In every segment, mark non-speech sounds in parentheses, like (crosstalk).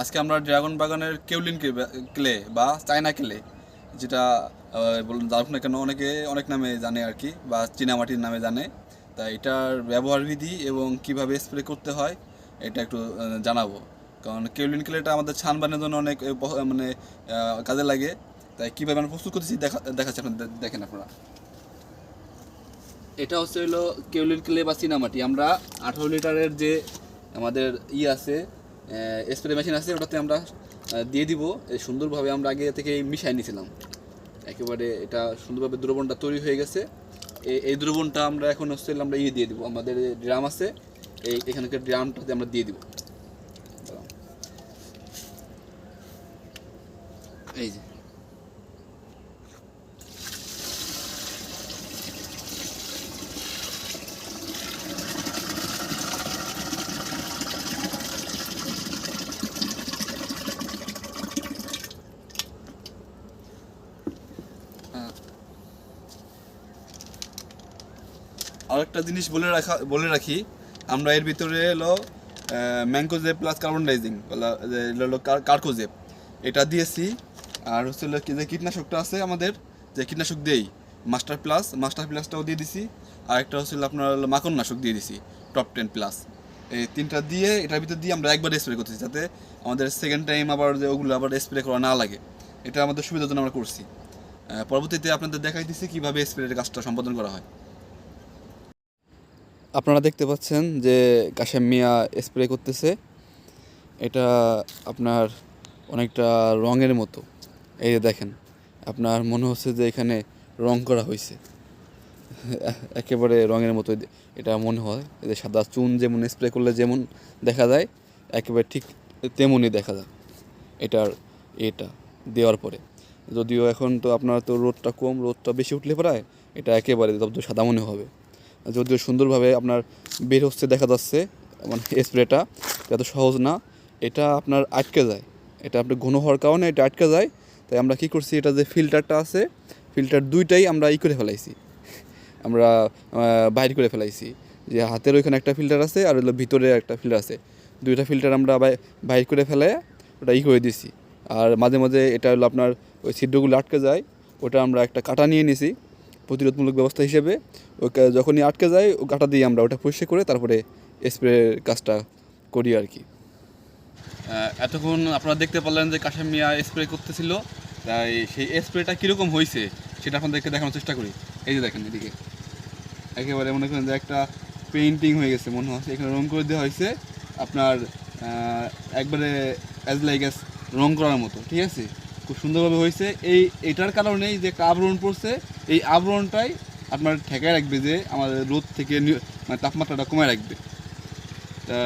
আজকে আমরা ড্রাগন বাগানের কেউলিন ক্লে বা চায়না ক্লে, যেটা বলুন যার না কেন অনেকে, অনেক নামে জানে আর কি, বা চীনামাটির নামে জানে। তা এটার ব্যবহার বিধি এবং কীভাবে স্প্রে করতে হয়, এটা একটু জানাব। কারণ কেউলিন ক্লেটা আমাদের ছান বানানোর জন্য অনেক মানে কাজে লাগে। তাই কীভাবে আমরা প্রস্তুত করতেছি দেখা, দেখাচ্ছি আপনাদের দেখেন আপনারা। এটা হচ্ছে হলো কেউলিন ক্লে বা চীনামাটি আমরা আঠারো লিটারের যে আমাদের ই আছে স্প্রে মেশিন আছে, ওটাতে আমরা দিয়ে দিব। সুন্দরভাবে আমরা আগে থেকে মিশাই নিয়েছিলাম একেবারে এটা সুন্দরভাবে দ্রবণটা তৈরি হয়ে গেছে। এই দ্রবণটা আমরা এখন হচ্ছে আমরা ইয়ে দিয়ে দিব। আমাদের ড্রাম আছে, এই এখানকার ড্রামটাতে আমরা দিয়ে দিব। এই যে। আরেকটা জিনিস বলে রাখা, বলে রাখি, আমরা এর ভিতরে এলো ম্যাঙ্কোজেপ প্লাস কার্বন ডাইজিং হলো কার্কোজেপ এটা দিয়েছি, আর হচ্ছে যে কীটনাশকটা আছে আমাদের, যে কীটনাশক দেই মাস্টার প্লাস মাস্টার প্লাসটাও দিয়ে দিছি আর একটা হচ্ছে আপনার মাখন নাশক দিয়ে দিছি টপ টেন প্লাস এই তিনটা দিয়ে, এটার ভিতর দিয়ে আমরা একবার স্প্রে করতেছি, যাতে আমাদের সেকেন্ড টাইম আবার যে ওগুলো আবার স্প্রে করা না লাগে। এটা আমাদের সুবিধার জন্য আমরা করছি। পরবর্তীতে আপনাদের দেখাই দিচ্ছি কীভাবে স্প্রের কাজটা সম্পাদন করা হয়। আপনারা দেখতে পাচ্ছেন যে কাশেম মিয়া স্প্রে করতেছে। এটা আপনার অনেকটা রঙের মতো। এই যে দেখেন, আপনার মনে হচ্ছে যে এখানে রং করা হয়েছে (laughs) একেবারে রঙের মতো এটা মনে হয় যে সাদা চুন যেমন স্প্রে করলে যেমন দেখা যায়, একেবারে ঠিক তেমনই দেখা যায়। এটার এটা দেওয়ার পরে। যদিও এখন তো আপনার তো রোদটা কম, রোদটা বেশি উঠলে প্রায় এটা একেবারে দব্দ সাদা মনে হবে। যদিও সুন্দরভাবে আপনার বের হচ্ছে, দেখা যাচ্ছে মানে স্প্রেটা এত সহজ না। এটা আপনার আটকে যায়। এটা আপনার ঘন হওয়ার কারণে এটা আটকে যায়। তাই আমরা কি করছি, এটা যে ফিল্টারটা আছে, ফিল্টার দুইটাই আমরা ই করে ফেলাইছি। আমরা বাইর করে ফেলাইছি যে হাতের ওইখানে একটা ফিল্টার আছে আর হলো ভিতরে একটা ফিল্টার আছে। দুইটা ফিল্টার আমরা বাইর করে ফেলে ওটা ই করে দিছি। আর মাঝে মাঝে এটা হলো আপনার ওই ছিদ্রগুলো আটকে যায়, ওটা আমরা একটা কাটা নিয়ে নিছি। প্রতিরোধমূলক ব্যবস্থা হিসেবে ওই যখনই আটকে যায়, ও কাটা দিয়ে আমরা ওটা পরিষ্কার করে তারপরে স্প্রে কাজটা করি আর কি। এতক্ষণ আপনারা দেখতে পারলেন যে কাশেম মিয়া স্প্রে করতেছিল, তাই সেই স্প্রেটা কীরকম হয়েছে সেটা আপনাদেরকে দেখানোর চেষ্টা করি। এই যে দেখেন এদিকে। একেবারে মনে করেন যে একটা পেইন্টিং হয়ে গেছে, মনে হচ্ছে। এখানে রং করে দেওয়া হয়েছে আপনার একবারে অ্যাজ লাইক অ্যাজ রং করার মতো, ঠিক আছে? খুব সুন্দরভাবে হয়েছে। এই, এটার কারণেই যে আবরণ পড়ছে, এই আবরণটাই আপনার ঠেকায় রাখবে যে আমাদের রোদ থেকে মানে তাপমাত্রাটা কমায় রাখবে। তা,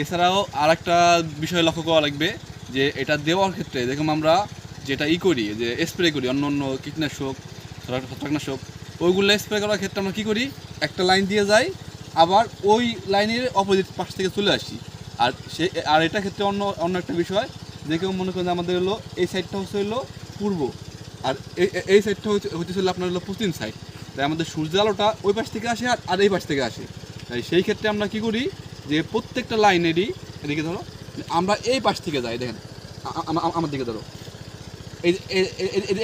এছাড়াও আর একটা বিষয় লক্ষ্য করা লাগবে যে এটা দেওয়ার ক্ষেত্রে দেখুন আমরা যেটা ই করি, যে স্প্রে করি, অন্য অন্য কীটনাশক, ছত্রাকনাশক, ওইগুলো স্প্রে করার ক্ষেত্রে আমরা কী করি? একটা লাইন দিয়ে যাই, আবার ওই লাইনের অপোজিট পাশ থেকে চলে আসি। আর সে, আর এটা ক্ষেত্রে অন্য অন্য একটা বিষয় কেউ মনে করেন আমাদের হলো এই সাইডটা হচ্ছে হলো পূর্ব। আর এই সাইডটা হচ্ছে হচ্ছে আপনার হলো পশ্চিম সাইড তাই আমাদের সূর্যের আলোটা ওই পাশ থেকে আসে আর আর এই পাশ থেকে আসে। তাই সেই ক্ষেত্রে আমরা কি করি যে প্রত্যেকটা লাইনেরই এদিকে ধরো, আমরা এই পাশ থেকে যাই, দেখেন। আমার দিকে ধরো। এই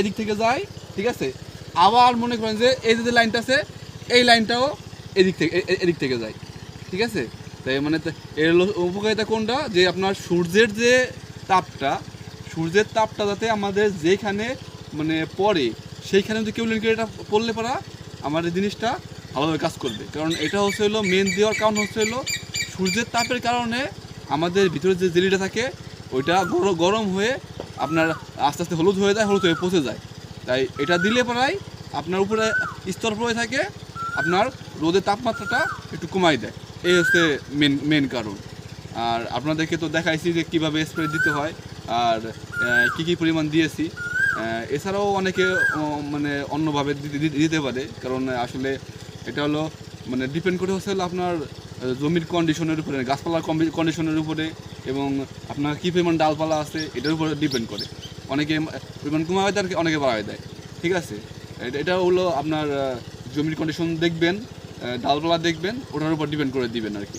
এদিক থেকে যাই, ঠিক আছে? আবার মনে করেন যে এই যে লাইনটা আছে, এই লাইনটাও এদিক থেকে এদিক থেকে যায় ঠিক আছে? তাই মানে এর উপকারিতা কোনটা? যে আপনার সূর্যের যে তাপটা, সূর্যের তাপটা যাতে আমাদের যেখানে মানে পড়ে, সেইখানে যদি কেউ এটা পড়লে পারা, আমার এই জিনিসটা ভালোভাবে কাজ করবে। কারণ এটা হচ্ছে হলো মেন দেওয়ার কারণ হচ্ছে হলো সূর্যের তাপের কারণে আমাদের ভিতরে যে জেলিটা থাকে, ওইটা গর- গরম হয়ে আপনার আস্তে আস্তে হলুদ হয়ে যায়, হলুদ হয়ে পচে যায়। তাই এটা দিলে পরাই আপনার উপরে স্তর পড়ে থাকে, আপনার রোদের তাপমাত্রাটা একটু কমাই দেয়। এই হচ্ছে মেন মেন কারণ। আর আপনাদেরকে তো দেখাইছি যে কীভাবে স্প্রে দিতে হয়, আর কী কী পরিমাণ দিয়েছি। এছাড়াও অনেকে মানে অন্যভাবে দিতে পারে, কারণ আসলে এটা হলো মানে ডিপেন্ড করে হচ্ছে আপনার জমির কন্ডিশনের উপরে, গাছপালার কন্ডিশনের উপরে, এবং আপনার কী পরিমাণ ডালপালা আছে, এটার উপরে ডিপেন্ড করে। অনেকে পরিমাণ কমায় দেয় অনেকে বাড়ায় দেয়। ঠিক আছে? এটা- হলো আপনার জমির কন্ডিশন দেখবেন ডালপালা দেখবেন, ওটার উপর ডিপেন্ড করে দিবেন আর কি।